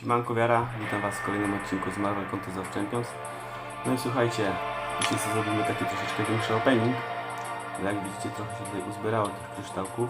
Siemanko Wiara, witam Was w kolejnym odcinku z Marvel Contest of Champions. No i słuchajcie, dzisiaj sobie zrobimy taki troszeczkę większy opening. Jak widzicie trochę się tutaj uzbierało tych kryształków.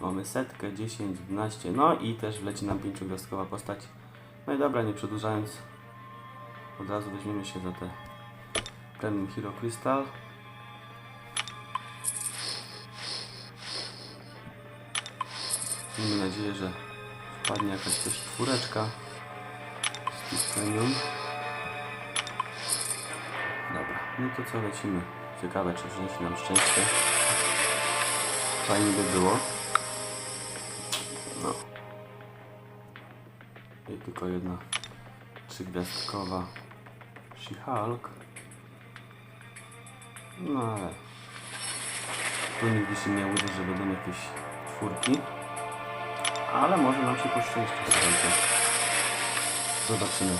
Mamy setkę, 10, 12, no i też wleci nam pięciogwiazdkowa postać. No i dobra, nie przedłużając, od razu weźmiemy się za te Premium Hero Crystal. Miejmy nadzieję, że wpadnie jakaś też czwóreczka z premium. Dobra, no to co lecimy. Ciekawe, czy przyniesie nam szczęście. Fajnie by było. No. I tylko jedna trzygwiazdkowa She-Hulk. No ale tu nigdy się nie uda, że będą jakieś czwórki. Ale może nam się poszczęści, słuchajcie. Zobaczymy.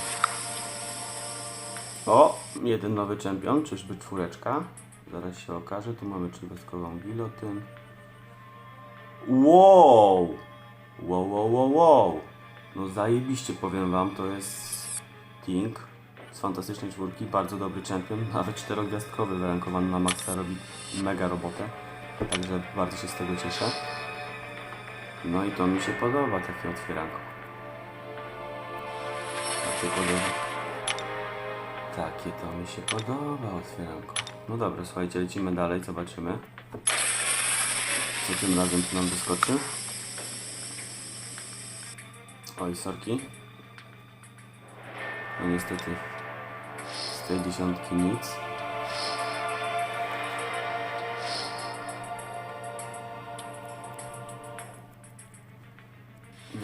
O, jeden nowy czempion, czyżby czwóreczka? Zaraz się okaże. Tu mamy trzygwiazdkową gilotyn. Wow! Wow, wow, wow, wow! No zajebiście powiem wam, to jest Ting z fantastycznej czwórki, bardzo dobry czempion, nawet czterogwiazdkowy wyrankowany na maksa robi mega robotę, także bardzo się z tego cieszę. No i to mi się podoba, takie otwieranko. Takie podoba. Takie to mi się podoba, otwieranko. No dobra, słuchajcie, lecimy dalej, zobaczymy. Co tym razem tu nam wyskoczy. Oj, sorki. No niestety z tej dziesiątki nic.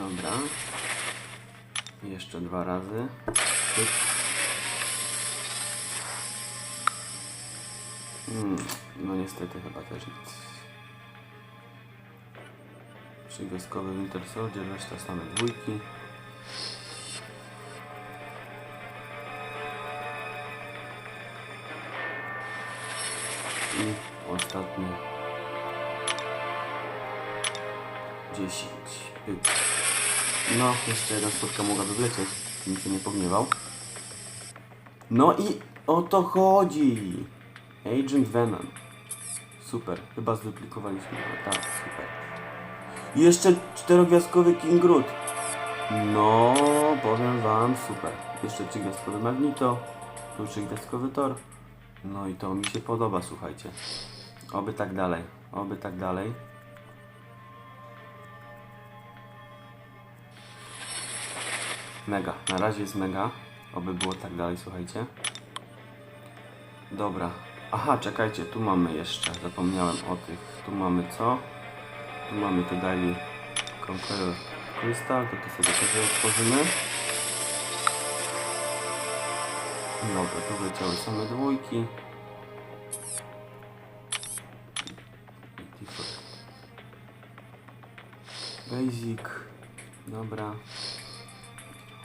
Dobra. Jeszcze dwa razy. Hmm, no niestety chyba też nic. Przygwiazdkowy Winter Soldier, reszta same dwójki. I ostatnie 10. Pyk. No, jeszcze jedna spotka mogłaby wlecieć, bym się nie pogniewał. No i o to chodzi! Agent Venom. Super, chyba zduplikowaliśmy go. Tak, super. I Jeszcze czterogwiazdkowy King Groot. No, powiem wam, super. Jeszcze trzygwiazdkowy Magneto. Tu trzygwiazdkowy Thor. No i to mi się podoba, słuchajcie. Oby tak dalej. Oby tak dalej. Mega. Na razie jest mega. Oby było tak dalej, słuchajcie. Dobra. Aha, czekajcie, tu mamy jeszcze. Zapomniałem o tych. Tu mamy co? Tu mamy te Daily Conqueror Crystal. To to sobie też otworzymy. Dobra, tu wleciały same dwójki. Basic. Dobra.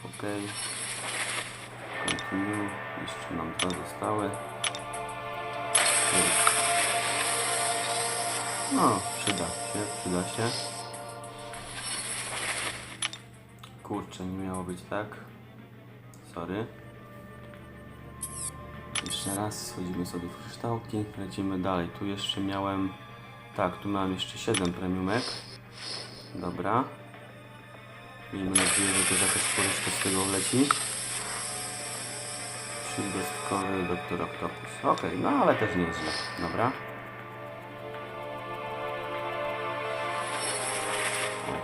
Ok. Continue. Jeszcze nam dwa zostały. No, przyda się, przyda się. Kurczę, nie miało być tak. Sorry. Jeszcze raz schodzimy sobie w kryształki, lecimy dalej. Tu jeszcze miałem, tak, tu miałem jeszcze 7 premiumek. Dobra. Miejmy nadzieję, że też jakaś czwóreczka z tego wleci. Trzygwiazdkowy Doktor Octopus. Okej, no ale też nie jest źle. Dobra.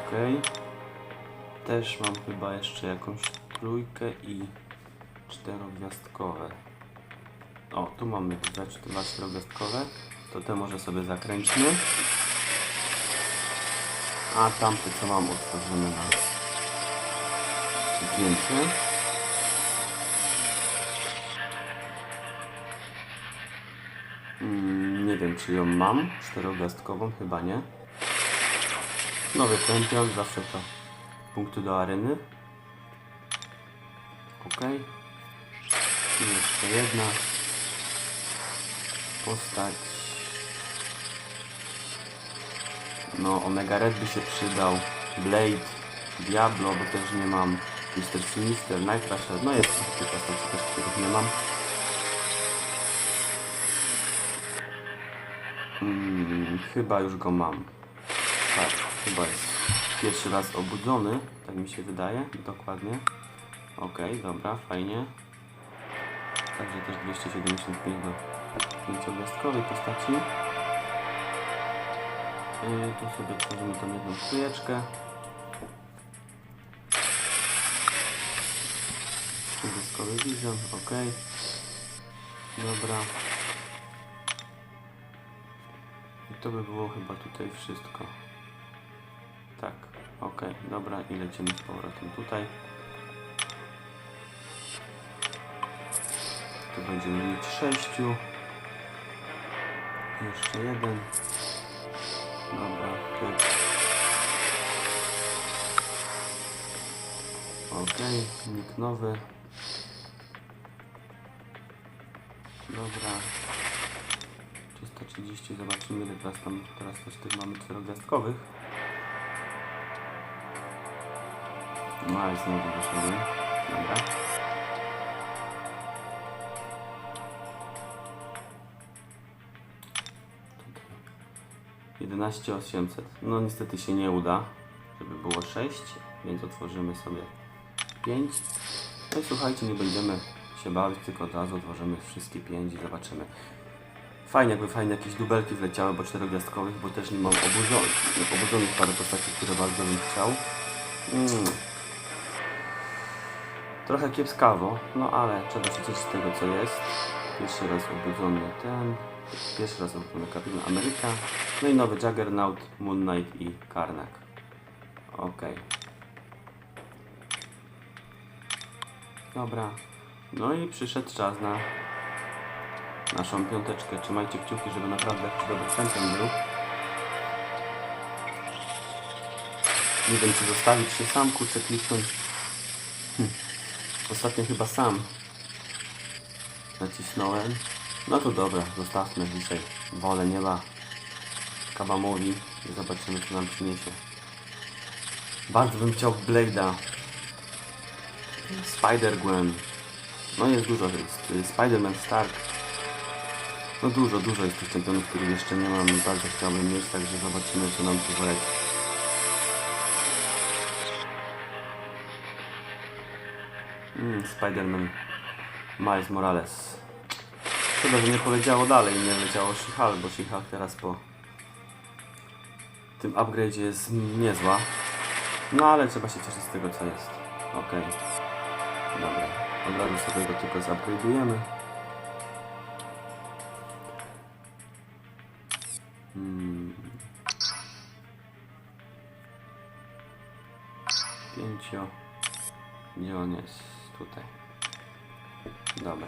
Okej. Też mam chyba jeszcze jakąś trójkę i czterogwiazdkowe. O, tu mamy dwa, dwa czterogwiazdkowe. To te może sobie zakręćmy. A tamte co mam otworzymy na zdjęcie. Mm, nie wiem czy ją mam. Czterogwiazdkową chyba nie. Nowy czempion, zawsze to punkty do areny. Ok. I jeszcze jedna postać. No, Omega Red by się przydał. Blade Diablo, bo też nie mam. Mr. Sinister, Night Rusher, no jest tych postaci też, których nie mam. Mm, chyba już go mam. Tak, chyba jest pierwszy raz obudzony, tak mi się wydaje, dokładnie. Okej, dobra, fajnie. Także też 275 do pięciogwiazdkowej postaci. Yy, tu sobie tworzymy tą jedną trójeczkę. Vision, ok. Dobra. I to by było chyba tutaj wszystko. Tak, ok, dobra i lecimy z powrotem tutaj. Tu będziemy mieć sześciu. Jeszcze jeden. Dobra, pyk. Okej, nick nowy. Dobra. 330, zobaczymy ile teraz tam, teraz też tych mamy czterogwiazdkowych. No i znowu wyszedłem. Dobra. Tutaj. 11800. No niestety się nie uda, żeby było 6, więc otworzymy sobie 5. No i słuchajcie, nie będziemy się bawić, tylko od razu otworzymy wszystkie 5 i zobaczymy. Fajnie, jakby fajne jakieś dubelki wleciały, bo czterogwiazdkowych, bo też nie mam obudzonych, obudzonych parę postaci, które bardzo bym chciał. Mm. Trochę kiepskawo, no ale trzeba się cieszyć z tego co jest. Pierwszy raz obudzony ten, pierwszy raz obudzony Kapitan Ameryka, no i nowy Juggernaut, Moon Knight i Karnak. Okej. Dobra. No i przyszedł czas na naszą piąteczkę. Trzymajcie kciuki, żeby naprawdę dobry champion był. Nie wiem, czy zostawić się sam, kurczę, kliknąć. Hm. Ostatnio chyba sam nacisnąłem. No to dobra, zostawmy dzisiaj wolę nieba Kabamowi i zobaczymy, co nam przyniesie. Bardzo bym chciał Blade'a. Spider-Gwen. No jest dużo, jest y, Spider-Man Stark. No dużo, dużo jest tych czempionów, których jeszcze nie mam bardzo chciałbym mieć, także zobaczymy, co nam tu wyleci. Mm, Spider-Man Miles Morales. Chyba, że nie poleciało dalej, nie leciało She-Hulk, bo She-Hulk teraz po tym upgrade'zie jest niezła. No ale trzeba się cieszyć z tego, co jest. Okej. Dobra. Od razu sobie go tylko zupgrade'ujemy. Hmm. Pięcio. Gdzie on jest? Tutaj. Dobra.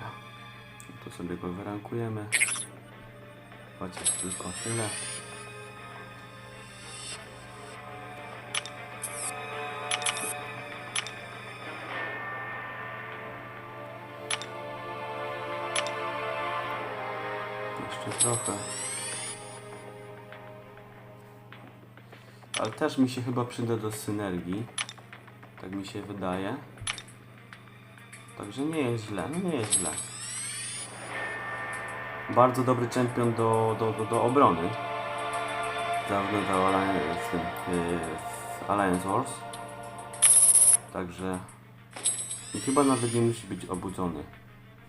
Tu sobie go wyrankujemy. Chociaż tylko tyle. Jeszcze trochę. Ale też mi się chyba przyda do synergii. Tak mi się wydaje. Także nie jest źle, no nie jest źle. Bardzo dobry czempion do, do, do, do obrony. Zarówno do Alliance, w, tym, w Alliance Wars. Także... I chyba nawet nie musi być obudzony.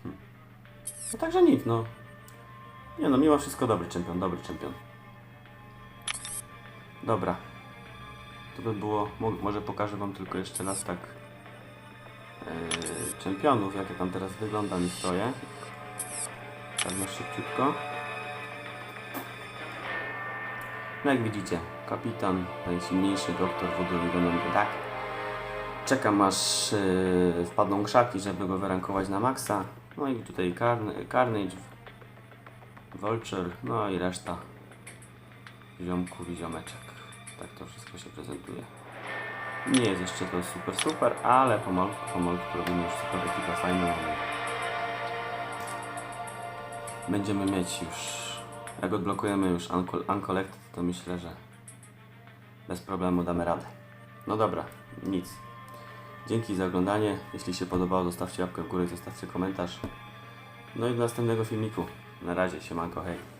Hm. No także nic, no. Nie no, mimo wszystko dobry czempion, dobry czempion. Dobra. To by było, mo- może pokażę Wam tylko jeszcze raz tak yy, czempionów, jak ja tam teraz wyglądam i stoję. Tak na szybciutko. No jak widzicie, kapitan, najsilniejszy doktor Voodoo Venom tak. Czekam aż yy, wpadną krzaki, żeby go wyrankować na maksa. No i tutaj Carn- Carnage, Vulture, no i reszta ziomków i ziomeczek. Tak to wszystko się prezentuje. Nie jest jeszcze to super super, ale pomalutku, pomalutku robimy już super ekipę fajną. Będziemy mieć już, jak odblokujemy już Uncol- Uncollected, to myślę, że bez problemu damy radę. No dobra, nic. Dzięki za oglądanie. Jeśli się podobało, zostawcie łapkę w górę, zostawcie komentarz. No i do następnego filmiku. Na razie, siemanko, hej.